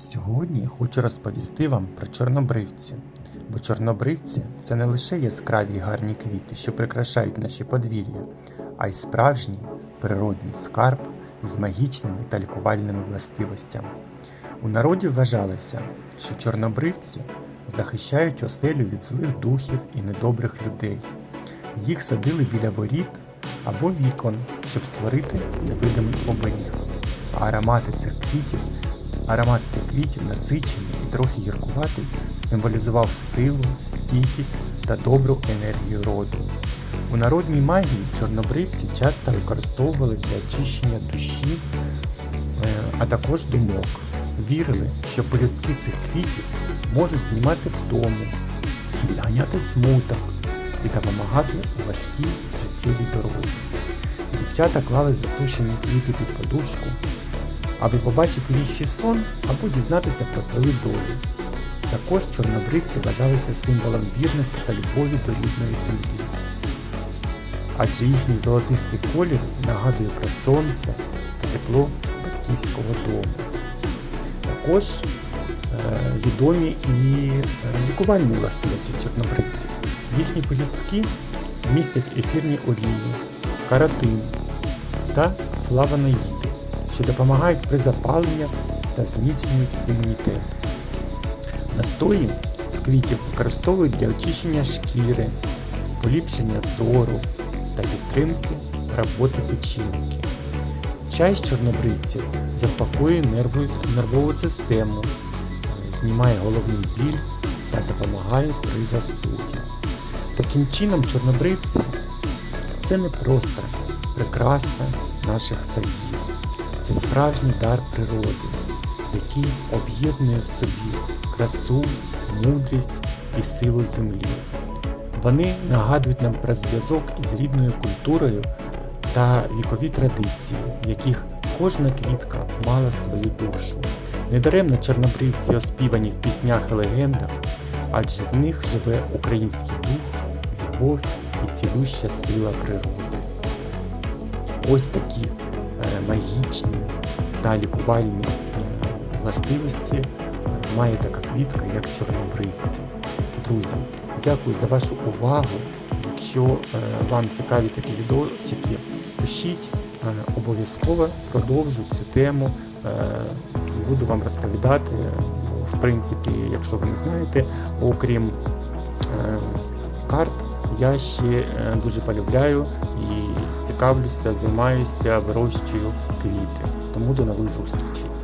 Сьогодні хочу розповісти вам про чорнобривці. Бо чорнобривці це не лише яскраві гарні квіти, що прикрашають наші подвір'я, а й справжній природний скарб із магічними та лікувальними властивостями. У народі вважалося, що чорнобривці захищають оселю від злих духів і недобрих людей. Їх садили біля воріт або вікон, щоб створити невидимий оберіг. А аромати цих квітів Аромат цих квітів, насичений і трохи гіркуватий, символізував силу, стійкість та добру енергію роду. У народній магії чорнобривці часто використовували для очищення душі, е, а також думок. Вірили, що пелюстки цих квітів можуть знімати втому, відганяти смуток і допомагати у важкій життєвій дорозі. Дівчата клали засушені квіти під подушку, аби побачити віщий сон або дізнатися про свою долю. Також чорнобривці вважалися символом вірності та любові до рідної землі. Адже їхній золотистий колір нагадує про сонце та тепло батьківського дому. Також е, відомі і е, лікувальні властивості чорнобривців. Їхні пелюстки містять ефірні олії, каротин та флавоноїди що допомагають при запаленні та зміцнюють імунітет. Настої з квітів використовують для очищення шкіри, поліпшення зору та підтримки роботи печінки. Чай з чорнобривців заспокоює нервову систему, знімає головний біль та допомагає при застуді. Таким чином чорнобривці це не просто прикраса наших садів. Це справжній дар природи, який об'єднує в собі красу, мудрість і силу землі. Вони нагадують нам про зв'язок із рідною культурою та вікові традиції, в яких кожна квітка мала свою душу. Недаремно чорнобривці оспівані в піснях і легендах, адже в них живе український дух, любов і цілюща сила природи. Ось такі е, магічні та лікувальні властивості має така квітка, як чорнобривці. Друзі, дякую за вашу увагу. Якщо е, вам цікаві такі відеоціки, пишіть, е, обов'язково продовжу цю тему. Е, буду вам розповідати. В принципі, якщо ви не знаєте, окрім карт, я ще дуже полюбляю і цікавлюся, займаюся, вирощую квіти. Тому до нових зустрічей.